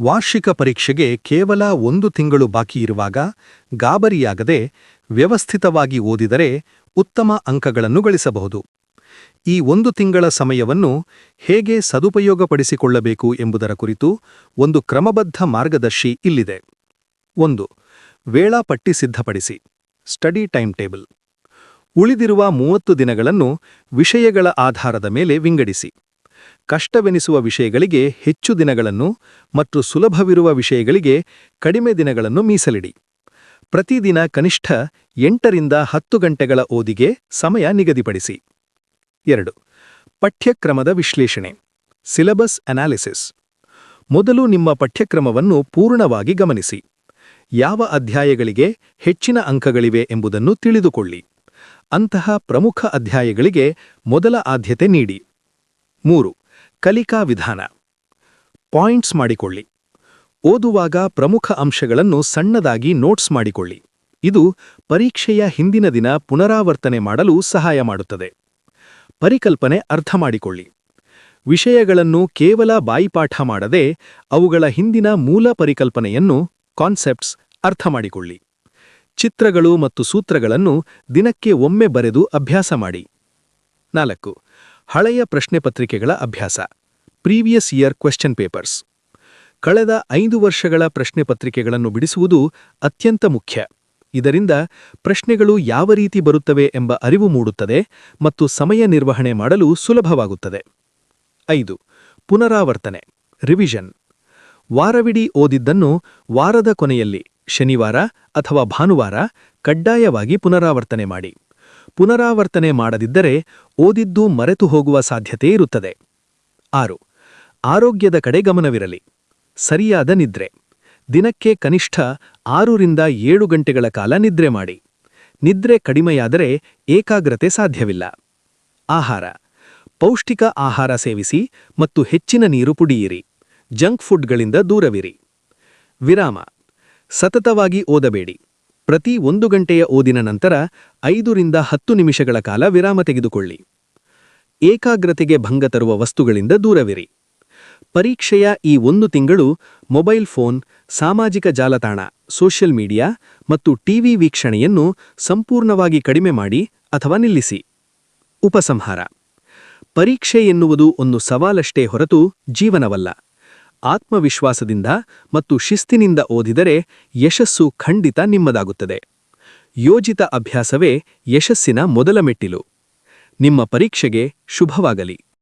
ವಾರ್ಷಿಕ ಪರೀಕ್ಷೆಗೆ ಕೇವಲ ಒಂದು ತಿಂಗಳು ಬಾಕಿ ಇರುವಾಗ ಗಾಬರಿಯಾಗದೆ ವ್ಯವಸ್ಥಿತವಾಗಿ ಓದಿದರೆ ಉತ್ತಮ ಅಂಕಗಳನ್ನು ಗಳಿಸಬಹುದು. ಈ ಒಂದು ತಿಂಗಳ ಸಮಯವನ್ನು ಹೇಗೆ ಸದುಪಯೋಗಪಡಿಸಿಕೊಳ್ಳಬೇಕು ಎಂಬುದರ ಕುರಿತು ಒಂದು ಕ್ರಮಬದ್ಧ ಮಾರ್ಗದರ್ಶಿ ಇಲ್ಲಿದೆ. ಒಂದು, ವೇಳಾಪಟ್ಟಿ ಸಿದ್ಧಪಡಿಸಿ. Study time table. ಉಳಿದಿರುವ ಮೂವತ್ತು ದಿನಗಳನ್ನು ವಿಷಯಗಳ ಆಧಾರದ ಮೇಲೆ ವಿಂಗಡಿಸಿ. ಕಷ್ಟವೆನಿಸುವ ವಿಷಯಗಳಿಗೆ ಹೆಚ್ಚು ದಿನಗಳನ್ನು ಮತ್ತು ಸುಲಭವಿರುವ ವಿಷಯಗಳಿಗೆ ಕಡಿಮೆ ದಿನಗಳನ್ನು ಮೀಸಲಿಡಿ. ಪ್ರತಿದಿನ ಕನಿಷ್ಠ ಎಂಟರಿಂದ ಹತ್ತು ಗಂಟೆಗಳ ಓದಿಗೆ ಸಮಯ ನಿಗದಿಪಡಿಸಿ. ಎರಡು. ಪಠ್ಯಕ್ರಮದ ವಿಶ್ಲೇಷಣೆ. ಸಿಲಬಸ್ ಅನಾಲಿಸಿಸ್ ಮೊದಲು ನಿಮ್ಮ ಪಠ್ಯಕ್ರಮವನ್ನು ಪೂರ್ಣವಾಗಿ ಗಮನಿಸಿ. ಯಾವ ಅಧ್ಯಾಯಗಳಿಗೆ ಹೆಚ್ಚಿನ ಅಂಕಗಳಿವೆ ಎಂಬುದನ್ನು ತಿಳಿದುಕೊಳ್ಳಿ. ಅಂತಹ ಪ್ರಮುಖ ಅಧ್ಯಾಯಗಳಿಗೆ ಮೊದಲ ಆದ್ಯತೆ ನೀಡಿ. ಮೂರು. ಕಲಿಕಾ ವಿಧಾನ. ಪಾಯಿಂಟ್ಸ್ ಮಾಡಿಕೊಳ್ಳಿ. ಓದುವಾಗ ಪ್ರಮುಖ ಅಂಶಗಳನ್ನು ಸಣ್ಣದಾಗಿ ನೋಟ್ಸ್ ಮಾಡಿಕೊಳ್ಳಿ. ಇದು ಪರೀಕ್ಷೆಯ ಹಿಂದಿನ ದಿನ ಪುನರಾವರ್ತನೆ ಮಾಡಲು ಸಹಾಯ ಮಾಡುತ್ತದೆ. ಪರಿಕಲ್ಪನೆ ಅರ್ಥ ಮಾಡಿಕೊಳ್ಳಿ. ವಿಷಯಗಳನ್ನು ಕೇವಲ ಬಾಯಿಪಾಠ ಮಾಡದೆ ಅವುಗಳ ಹಿಂದಿನ ಮೂಲ ಪರಿಕಲ್ಪನೆಯನ್ನು ಕಾನ್ಸೆಪ್ಟ್ಸ್ ಅರ್ಥ ಮಾಡಿಕೊಳ್ಳಿ. ಚಿತ್ರಗಳು ಮತ್ತು ಸೂತ್ರಗಳನ್ನು ದಿನಕ್ಕೆ ಒಮ್ಮೆ ಬರೆದು ಅಭ್ಯಾಸ ಮಾಡಿ. ನಾಲ್ಕು. ಹಳೆಯ ಪ್ರಶ್ನೆ ಪತ್ರಿಕೆಗಳ ಅಭ್ಯಾಸ. ಪ್ರೀವಿಯಸ್ ಇಯರ್ ಕ್ವೆಶ್ಚನ್ ಪೇಪರ್ಸ್ ಕಳೆದ ಐದು ವರ್ಷಗಳ ಪ್ರಶ್ನೆ ಪತ್ರಿಕೆಗಳನ್ನು ಬಿಡಿಸುವುದು ಅತ್ಯಂತ ಮುಖ್ಯ. ಇದರಿಂದ ಪ್ರಶ್ನೆಗಳು ಯಾವ ರೀತಿ ಬರುತ್ತವೆ ಎಂಬ ಅರಿವು ಮೂಡುತ್ತದೆ ಮತ್ತು ಸಮಯ ನಿರ್ವಹಣೆ ಮಾಡಲು ಸುಲಭವಾಗುತ್ತದೆ. ಐದು, ಪುನರಾವರ್ತನೆ ರಿವಿಷನ್ ವಾರವಿಡೀ ಓದಿದ್ದನ್ನು ವಾರದ ಕೊನೆಯಲ್ಲಿ, ಶನಿವಾರ ಅಥವಾ ಭಾನುವಾರ ಕಡ್ಡಾಯವಾಗಿ ಪುನರಾವರ್ತನೆ ಮಾಡಿ. ಪುನರಾವರ್ತನೆ ಮಾಡದಿದ್ದರೆ ಓದಿದ್ದು ಮರೆತು ಹೋಗುವ ಸಾಧ್ಯತೆ ಇರುತ್ತದೆ. ಆರು ಆರೋಗ್ಯದ ಕಡೆ ಗಮನವಿರಲಿ. ಸರಿಯಾದ ನಿದ್ರೆ. ದಿನಕ್ಕೆ ಕನಿಷ್ಠ ಆರರಿಂದ ಏಳು ಗಂಟೆಗಳ ಕಾಲ ನಿದ್ರೆ ಮಾಡಿ. ನಿದ್ರೆ ಕಡಿಮೆಯಾದರೆ ಏಕಾಗ್ರತೆ ಸಾಧ್ಯವಿಲ್ಲ. ಆಹಾರ. ಪೌಷ್ಟಿಕ ಆಹಾರ ಸೇವಿಸಿ ಮತ್ತು ಹೆಚ್ಚಿನ ನೀರು ಕುಡಿಯಿರಿ. ಜಂಕ್ ಫುಡ್ಗಳಿಂದ ದೂರವಿರಿ. ವಿರಾಮ. ಸತತವಾಗಿ ಓದಬೇಡಿ. ಪ್ರತಿ ಒಂದು ಗಂಟೆಯ ಓದಿನ ನಂತರ ಐದರಿಂದ ಹತ್ತು ನಿಮಿಷಗಳ ಕಾಲ ವಿರಾಮ ತೆಗೆದುಕೊಳ್ಳಿ. ಏಕಾಗ್ರತೆಗೆ ಭಂಗ ತರುವ ವಸ್ತುಗಳಿಂದ ದೂರವಿರಿ. ಪರೀಕ್ಷೆಯ ಈ ಒಂದು ತಿಂಗಳು ಮೊಬೈಲ್ ಫೋನ್, ಸಾಮಾಜಿಕ ಜಾಲತಾಣ, ಸೋಷಿಯಲ್ ಮೀಡಿಯಾ ಮತ್ತು ಟಿವಿ ವೀಕ್ಷಣೆಯನ್ನು ಸಂಪೂರ್ಣವಾಗಿ ಕಡಿಮೆ ಮಾಡಿ ಅಥವಾ ನಿಲ್ಲಿಸಿ. ಉಪಸಂಹಾರ. ಪರೀಕ್ಷೆ ಎನ್ನುವುದು ಒಂದು ಸವಾಲಷ್ಟೇ ಹೊರತು ಜೀವನವಲ್ಲ. ಆತ್ಮವಿಶ್ವಾಸದಿಂದ ಮತ್ತು ಶಿಸ್ತಿನಿಂದ ಓದಿದರೆ ಯಶಸ್ಸು ಖಂಡಿತ ನಿಮ್ಮದಾಗುತ್ತದೆ. ಯೋಜಿತ ಅಭ್ಯಾಸವೇ ಯಶಸ್ಸಿನ ಮೊದಲ ಮೆಟ್ಟಿಲು. ನಿಮ್ಮ ಪರೀಕ್ಷೆಗೆ ಶುಭವಾಗಲಿ.